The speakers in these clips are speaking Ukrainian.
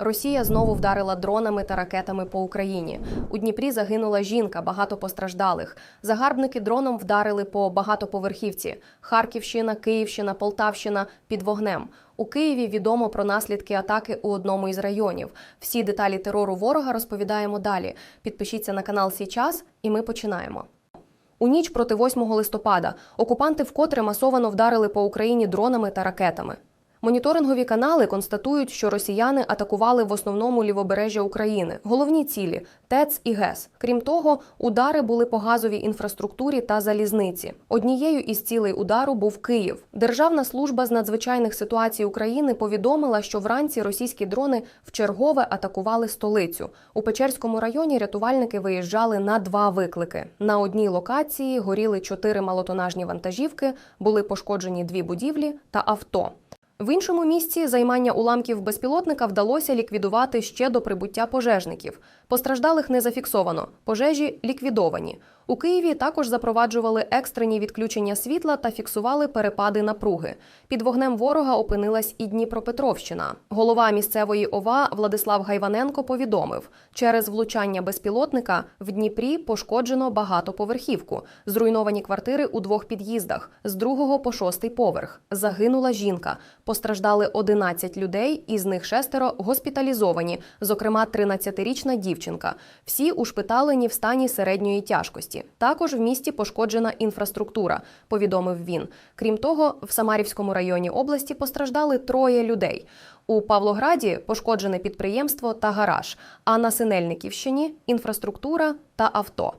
Росія знову вдарила дронами та ракетами по Україні. У Дніпрі загинула жінка, багато постраждалих. Загарбники дроном вдарили по багатоповерхівці. Харківщина, Київщина, Полтавщина під вогнем. У Києві відомо про наслідки атаки у одному із районів. Всі деталі терору ворога розповідаємо далі. Підпишіться на канал Сій час, і ми починаємо. У ніч проти 8 листопада окупанти вкотре масовано вдарили по Україні дронами та ракетами. Моніторингові канали констатують, що росіяни атакували в основному лівобережжя України, головні цілі ТЕЦ і ГЕС. Крім того, удари були по газовій інфраструктурі та залізниці. Однією із цілей удару був Київ. Державна служба з надзвичайних ситуацій України повідомила, що вранці російські дрони вчергове атакували столицю. У Печерському районі рятувальники виїжджали на два виклики. На одній локації горіли чотири малотонажні вантажівки, були пошкоджені дві будівлі та авто. В іншому місці займання уламків безпілотника вдалося ліквідувати ще до прибуття пожежників. Постраждалих не зафіксовано, пожежі ліквідовані. У Києві також запроваджували екстрені відключення світла та фіксували перепади напруги. Під вогнем ворога опинилась і Дніпропетровщина. Голова місцевої ОВА Владислав Гайваненко повідомив, через влучання безпілотника в Дніпрі пошкоджено багатоповерхівку, зруйновані квартири у двох під'їздах з другого по шостий поверх. Загинула жінка. Постраждали 11 людей, із них шестеро госпіталізовані, зокрема 13-річна дівчинка. Всі ушпиталені в стані середньої тяжкості. Також в місті пошкоджена інфраструктура, повідомив він. Крім того, в Самарівському районі області постраждали троє людей. У Павлограді пошкоджене підприємство та гараж, а на Синельниківщині інфраструктура та авто.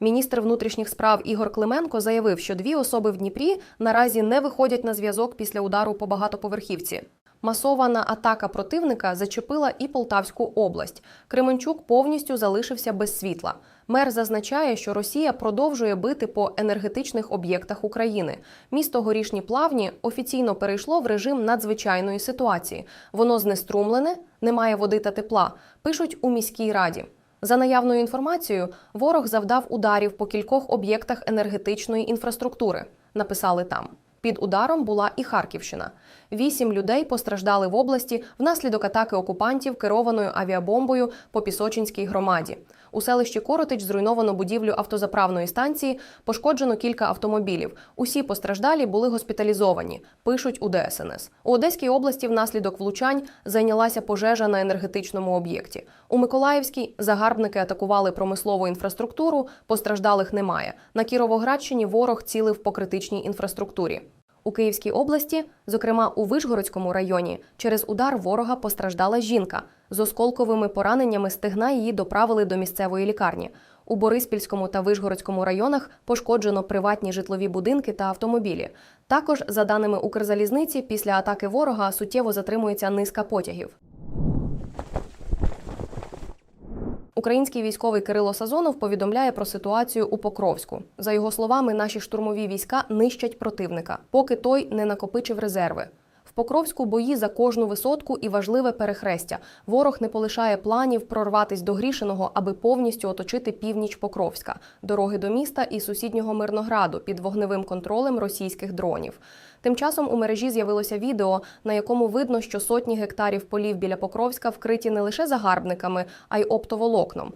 Міністр внутрішніх справ Ігор Клименко заявив, що дві особи в Дніпрі наразі не виходять на зв'язок після удару по багатоповерхівці. Масована атака противника зачепила і Полтавську область. Кременчук повністю залишився без світла. Мер зазначає, що Росія продовжує бити по енергетичних об'єктах України. Місто Горішні Плавні офіційно перейшло в режим надзвичайної ситуації. Воно знеструмлене, немає води та тепла. Пишуть у міській раді. За наявною інформацією, ворог завдав ударів по кількох об'єктах енергетичної інфраструктури. Написали там. Під ударом була і Харківщина. Вісім людей постраждали в області внаслідок атаки окупантів керованою авіабомбою по Пісочинській громаді. У селищі Коротич зруйновано будівлю автозаправної станції, пошкоджено кілька автомобілів. Усі постраждалі були госпіталізовані. Пишуть у ДСНС. У Одеській області внаслідок влучань зайнялася пожежа на енергетичному об'єкті. У Миколаївській загарбники атакували промислову інфраструктуру. Постраждалих немає. На Кіровоградщині ворог цілив по критичній інфраструктурі. У Київській області, зокрема у Вишгородському районі, через удар ворога постраждала жінка. З осколковими пораненнями стегна її доправили до місцевої лікарні. У Бориспільському та Вишгородському районах пошкоджено приватні житлові будинки та автомобілі. Також, за даними Укрзалізниці, після атаки ворога суттєво затримується низка потягів. Український військовий Кирило Сазонов повідомляє про ситуацію у Покровську. За його словами, наші штурмові війська нищать противника, поки той не накопичив резерви. Покровську бої за кожну висотку і важливе перехрестя. Ворог не полишає планів прорватись до Грішиного, аби повністю оточити північ Покровська, дороги до міста і сусіднього Мирнограду під вогневим контролем російських дронів. Тим часом у мережі з'явилося відео, на якому видно, що сотні гектарів полів біля Покровська вкриті не лише загарбниками, а й оптоволокном.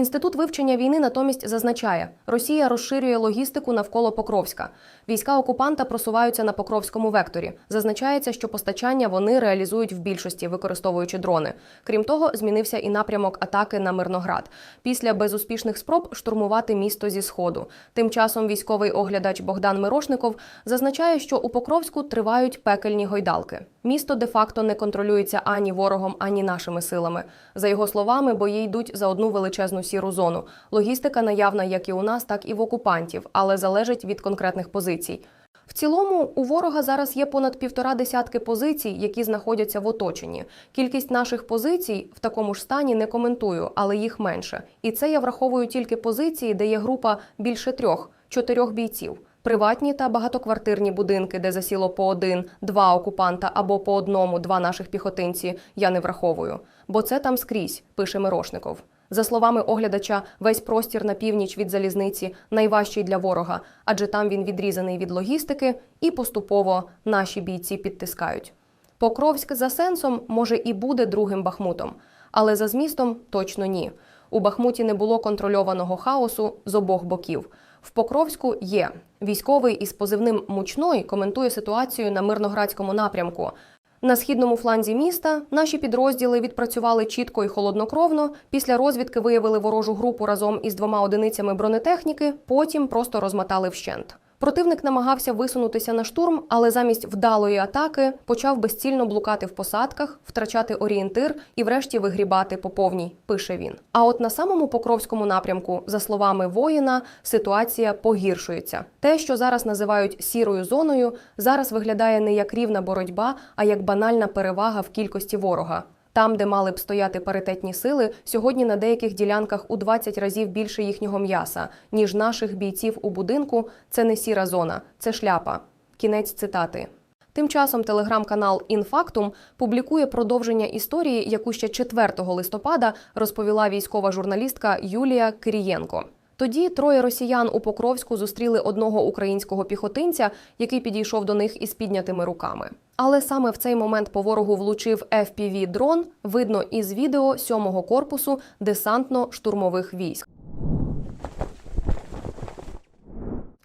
Інститут вивчення війни натомість зазначає, Росія розширює логістику навколо Покровська. Війська окупанта просуваються на Покровському векторі. Зазначається, що постачання вони реалізують в більшості, використовуючи дрони. Крім того, змінився і напрямок атаки на Мирноград після безуспішних спроб штурмувати місто зі сходу. Тим часом військовий оглядач Богдан Мирошников зазначає, що у Покровську тривають пекельні гойдалки. Місто де-факто не контролюється ані ворогом, ані нашими силами. За його словами, бої йдуть за одну величезну сіру зону. Логістика наявна як і у нас, так і в окупантів, але залежить від конкретних позицій. В цілому у ворога зараз є понад півтора десятки позицій, які знаходяться в оточенні. Кількість наших позицій в такому ж стані не коментую, але їх менше. І це я враховую тільки позиції, де є група більше трьох чотирьох бійців. Приватні та багатоквартирні будинки, де засіло по один, два окупанта або по одному, два наших піхотинці, я не враховую. Бо це там скрізь, пише Мирошников. За словами оглядача, весь простір на північ від залізниці найважчий для ворога, адже там він відрізаний від логістики, і поступово наші бійці підтискають. Покровськ за сенсом може і буде другим Бахмутом, але за змістом точно ні. У Бахмуті не було контрольованого хаосу з обох боків. В Покровську є військовий із позивним Мучной коментує ситуацію на мирноградському напрямку. На східному фланзі міста наші підрозділи відпрацювали чітко і холоднокровно. Після розвідки виявили ворожу групу разом із двома одиницями бронетехніки. Потім просто розмотали вщент. Противник намагався висунутися на штурм, але замість вдалої атаки почав безцільно блукати в посадках, втрачати орієнтир і, врешті, вигрібати по повній. Пише він. А от на самому покровському напрямку, за словами воїна, ситуація погіршується. Те, що зараз називають сірою зоною, зараз виглядає не як рівна боротьба, а як банальна перевага в кількості ворога. Там, де мали б стояти паритетні сили, сьогодні на деяких ділянках у 20 разів більше їхнього м'яса, ніж наших бійців у будинку. Це не сіра зона, це шляпа. Кінець цитати. Тим часом телеграм-канал Інфактум публікує продовження історії, яку ще 4 листопада розповіла військова журналістка Юлія Кирієнко. Тоді троє росіян у Покровську зустріли одного українського піхотинця, який підійшов до них із піднятими руками. Але саме в цей момент по ворогу влучив fpv дрон видно із відео 7-го корпусу десантно-штурмових військ.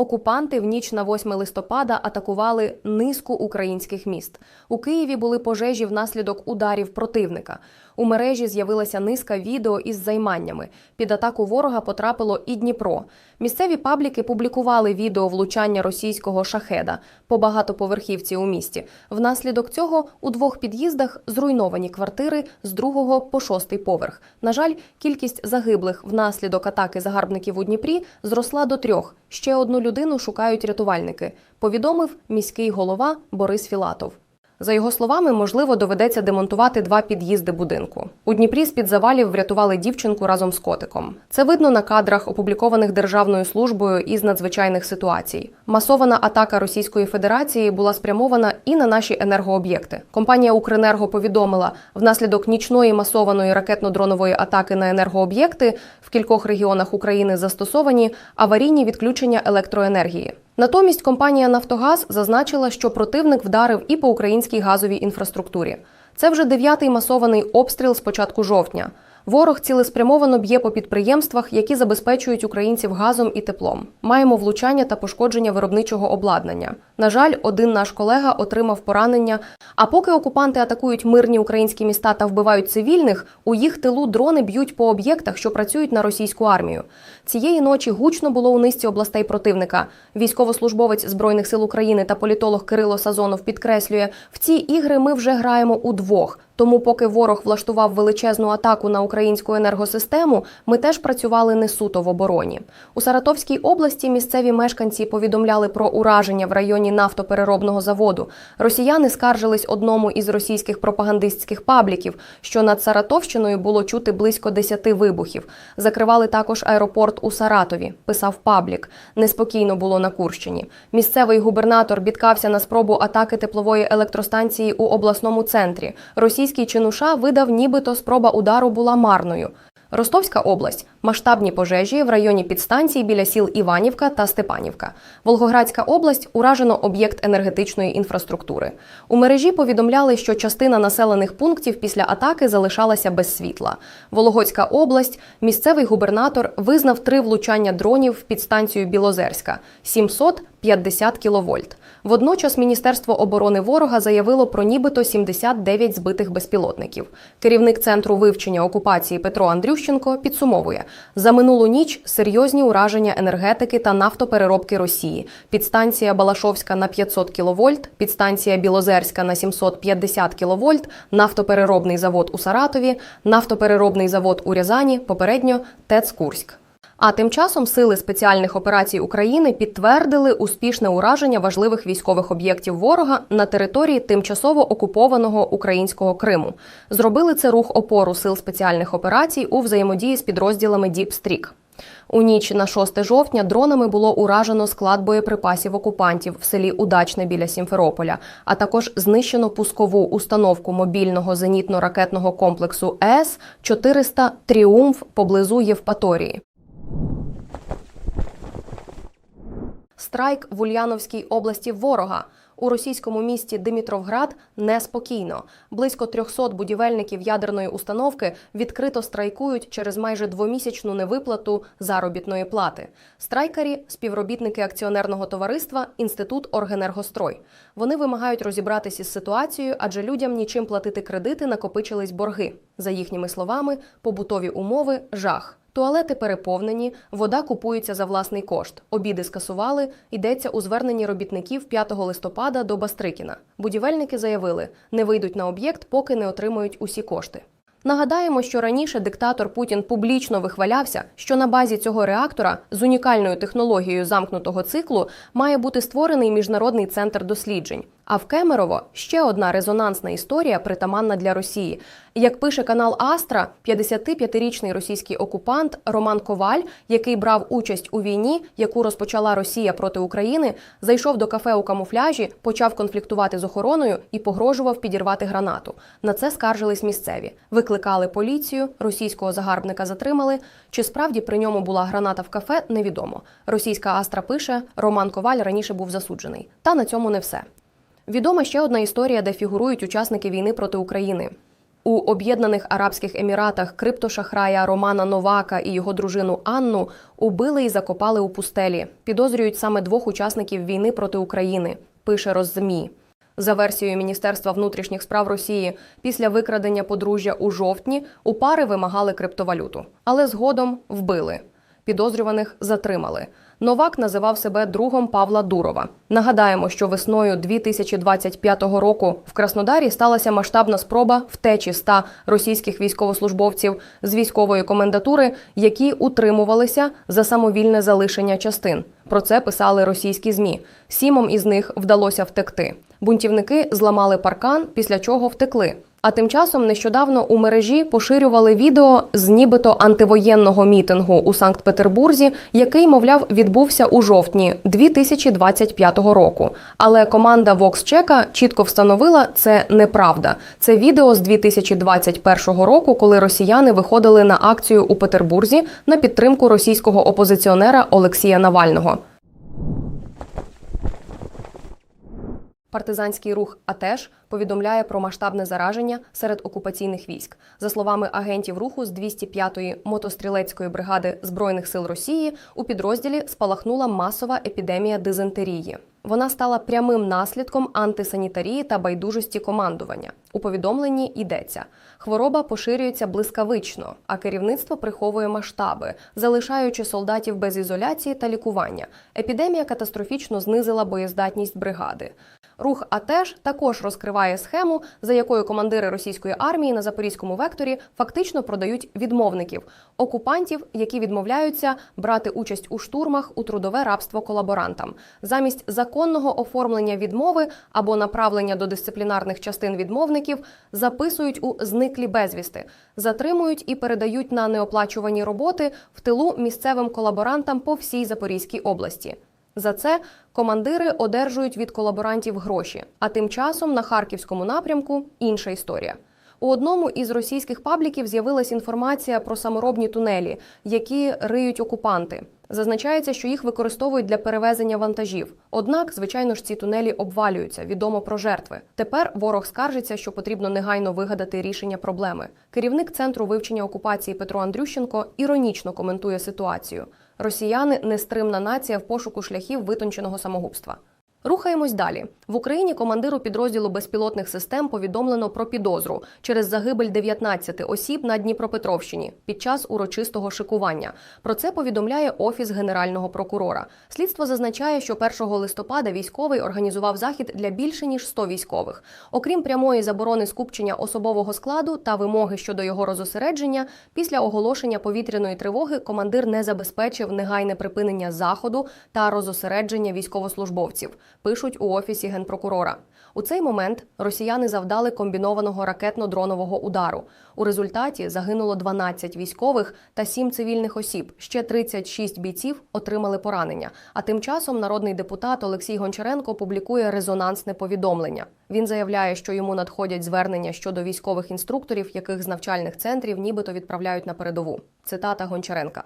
Окупанти в ніч на 8 листопада атакували низку українських міст. У Києві були пожежі внаслідок ударів противника. У мережі з'явилася низка відео із займаннями. Під атаку ворога потрапило і Дніпро. Місцеві пабліки публікували відео влучання російського шахеда по багатоповерхівці у місті. Внаслідок цього у двох під'їздах зруйновані квартири з другого по шостий поверх. На жаль, кількість загиблих внаслідок атаки загарбників у Дніпрі зросла до трьох. Ще одну людину шукають рятувальники. Повідомив міський голова Борис Філатов. За його словами, можливо, доведеться демонтувати два під'їзди будинку. У Дніпрі з під завалів врятували дівчинку разом з котиком. Це видно на кадрах, опублікованих Державною службою із надзвичайних ситуацій. Масована атака Російської Федерації була спрямована і на наші енергооб'єкти. Компанія Укренерго повідомила, внаслідок нічної масованої ракетно-дронової атаки на енергооб'єкти в кількох регіонах України застосовані аварійні відключення електроенергії. Натомість компанія Нафтогаз зазначила, що противник вдарив і по українській газовій інфраструктурі. Це вже дев'ятий масований обстріл з початку жовтня. Ворог цілеспрямовано б'є по підприємствах, які забезпечують українців газом і теплом. Маємо влучання та пошкодження виробничого обладнання. На жаль, один наш колега отримав поранення. А поки окупанти атакують мирні українські міста та вбивають цивільних, у їх тилу дрони б'ють по об'єктах, що працюють на російську армію. Цієї ночі гучно було у низці областей противника. Військовослужбовець збройних сил України та політолог Кирило Сазонов підкреслює, в ці ігри ми вже граємо удвох. Тому, поки ворог влаштував величезну атаку на українську енергосистему, ми теж працювали не суто в обороні. У Саратовській області місцеві мешканці повідомляли про ураження в районі нафтопереробного заводу. Росіяни скаржились одному із російських пропагандистських пабліків, що над Саратовщиною було чути близько 10 вибухів. Закривали також аеропорт у Саратові. Писав паблік. Неспокійно було на Курщині. Місцевий губернатор бідкався на спробу атаки теплової електростанції у обласному центрі. Російський чинуша видав, нібито спроба удару була марною. Ростовська область масштабні пожежі в районі підстанцій біля сіл Іванівка та Степанівка. Волгоградська область уражено об'єкт енергетичної інфраструктури. У мережі повідомляли, що частина населених пунктів після атаки залишалася без світла. Вологодська область, місцевий губернатор визнав три влучання дронів в підстанцію Білозерська 750 кВт. Водночас Міністерство оборони ворога заявило про нібито 79 збитих безпілотників. Керівник центру вивчення окупації Петро Андрющенко підсумовує за минулу ніч серйозні ураження енергетики та нафтопереробки Росії. Підстанція Балашовська на 500 кВт, підстанція Білозерська на 750 кВт, нафтопереробний завод у Саратові, нафтопереробний завод у Рязані, попередньо ТЕЦ Курськ. А тим часом сили спеціальних операцій України підтвердили успішне ураження важливих військових об'єктів ворога на території тимчасово окупованого українського Криму. Зробили це рух опору сил спеціальних операцій у взаємодії з підрозділами Діпстрік. У ніч на 6 жовтня дронами було уражено склад боєприпасів окупантів в селі Удачне біля Сімферополя, а також знищено пускову установку мобільного зенітно-ракетного комплексу С 400 Тріумф поблизу Євпаторії. Страйк в Ульяновській області ворога. У російському місті Димітровград неспокійно. Близько 300 будівельників ядерної установки відкрито страйкують через майже двомісячну невиплату заробітної плати. Страйкарі співробітники акціонерного товариства Інститут Оргенергострой. Вони вимагають розібратися з ситуацією, адже людям нічим платити кредити накопичились борги. За їхніми словами, побутові умови жах. Туалети переповнені, вода купується за власний кошт. Обіди скасували. Йдеться у зверненні робітників 5 листопада до Бастрикіна. Будівельники заявили, не вийдуть на об'єкт, поки не отримають усі кошти. Нагадаємо, що раніше диктатор Путін публічно вихвалявся, що на базі цього реактора з унікальною технологією замкнутого циклу має бути створений міжнародний центр досліджень. А в Кемерово ще одна резонансна історія, притаманна для Росії. Як пише канал Астра, 55-річний російський окупант Роман Коваль, який брав участь у війні, яку розпочала Росія проти України, зайшов до кафе у камуфляжі, почав конфліктувати з охороною і погрожував підірвати гранату. На це скаржились місцеві. Викликали поліцію, російського загарбника затримали. Чи справді при ньому була граната в кафе, невідомо. Російська Астра пише, Роман Коваль раніше був засуджений. Та на цьому не все. Відома ще одна історія, де фігурують учасники війни проти України. У Об'єднаних Арабських Еміратах криптошахрая Романа Новака і його дружину Анну убили і закопали у пустелі. Підозрюють саме двох учасників війни проти України. Пише Роззмі. За версією Міністерства внутрішніх справ Росії, після викрадення подружжя у жовтні у пари вимагали криптовалюту, але згодом вбили. Підозрюваних затримали. Новак називав себе другом Павла Дурова. Нагадаємо, що весною 2025 року в Краснодарі сталася масштабна спроба втечі 100 російських військовослужбовців з військової комендатури, які утримувалися за самовільне залишення частин. Про це писали російські змі. Сімом із них вдалося втекти. Бунтівники зламали паркан, після чого втекли. А тим часом нещодавно у мережі поширювали відео з нібито антивоєнного мітингу у Санкт-Петербурзі, який, мовляв, відбувся у жовтні 2025 року. Але команда VoxCheck чітко встановила, це неправда. Це відео з 2021 року, коли росіяни виходили на акцію у Петербурзі на підтримку російського опозиціонера Олексія Навального. Партизанський рух АТЕШ повідомляє про масштабне зараження серед окупаційних військ. За словами агентів руху з 205-ї мотострілецької бригади збройних сил Росії, у підрозділі спалахнула масова епідемія дизентерії. Вона стала прямим наслідком антисанітарії та байдужості командування. У повідомленні йдеться: хвороба поширюється блискавично, а керівництво приховує масштаби, залишаючи солдатів без ізоляції та лікування. Епідемія катастрофічно знизила боєздатність бригади. Рух АТЕШ також розкриває схему, за якою командири російської армії на запорізькому векторі фактично продають відмовників окупантів, які відмовляються брати участь у штурмах у трудове рабство колаборантам. Замість законного оформлення відмови або направлення до дисциплінарних частин відмовників записують у зниклі безвісти, затримують і передають на неоплачувані роботи в тилу місцевим колаборантам по всій Запорізькій області. За це командири одержують від колаборантів гроші. А тим часом на харківському напрямку інша історія. У одному із російських пабліків з'явилась інформація про саморобні тунелі, які риють окупанти. Зазначається, що їх використовують для перевезення вантажів. Однак, звичайно ж, ці тунелі обвалюються. Відомо про жертви. Тепер ворог скаржиться, що потрібно негайно вигадати рішення проблеми. Керівник центру вивчення окупації Петро Андрющенко іронічно коментує ситуацію. Росіяни нестримна нація в пошуку шляхів витонченого самогубства. Рухаємось далі. В Україні командиру підрозділу безпілотних систем повідомлено про підозру через загибель 19 осіб на Дніпропетровщині під час урочистого шикування. Про це повідомляє офіс генерального прокурора. Слідство зазначає, що 1 листопада військовий організував захід для більше ніж 100 військових. Окрім прямої заборони скупчення особового складу та вимоги щодо його розосередження, після оголошення повітряної тривоги командир не забезпечив негайне припинення заходу та розосередження військовослужбовців пишуть у офісі генпрокурора. У цей момент росіяни завдали комбінованого ракетно-дронового удару. У результаті загинуло 12 військових та 7 цивільних осіб. Ще 36 бійців отримали поранення. А тим часом народний депутат Олексій Гончаренко публікує резонансне повідомлення. Він заявляє, що йому надходять звернення щодо військових інструкторів, яких з навчальних центрів нібито відправляють на передову. Цитата Гончаренка.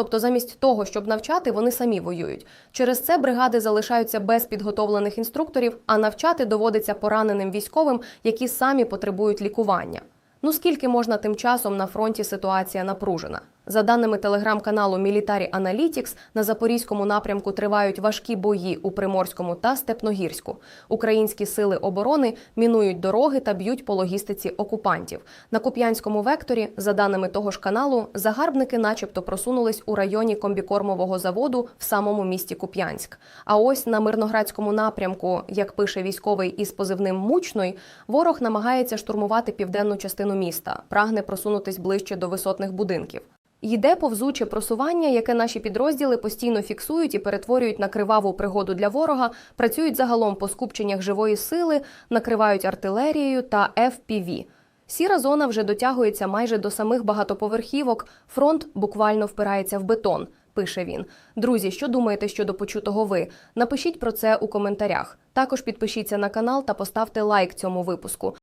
Тобто, замість того, щоб навчати, вони самі воюють. Через це бригади залишаються без підготовлених інструкторів, а навчати доводиться пораненим військовим, які самі потребують лікування. Ну скільки можна тим часом на фронті ситуація напружена? За даними телеграм-каналу Military Analytics, на запорізькому напрямку тривають важкі бої у Приморському та Степногірську. Українські сили оборони мінують дороги та б'ють по логістиці окупантів. На Куп'янському векторі, за даними того ж каналу, загарбники, начебто, просунулись у районі комбікормового заводу в самому місті Куп'янськ. А ось на мирноградському напрямку, як пише військовий із позивним Мучной, ворог намагається штурмувати південну частину міста, прагне просунутись ближче до висотних будинків. Йде повзуче просування, яке наші підрозділи постійно фіксують і перетворюють на криваву пригоду для ворога, працюють загалом по скупченнях живої сили, накривають артилерією та FPV. Сіра зона вже дотягується майже до самих багатоповерхівок. Фронт буквально впирається в бетон. Пише він. Друзі, що думаєте щодо почутого ви? Напишіть про це у коментарях. Також підпишіться на канал та поставте лайк цьому випуску.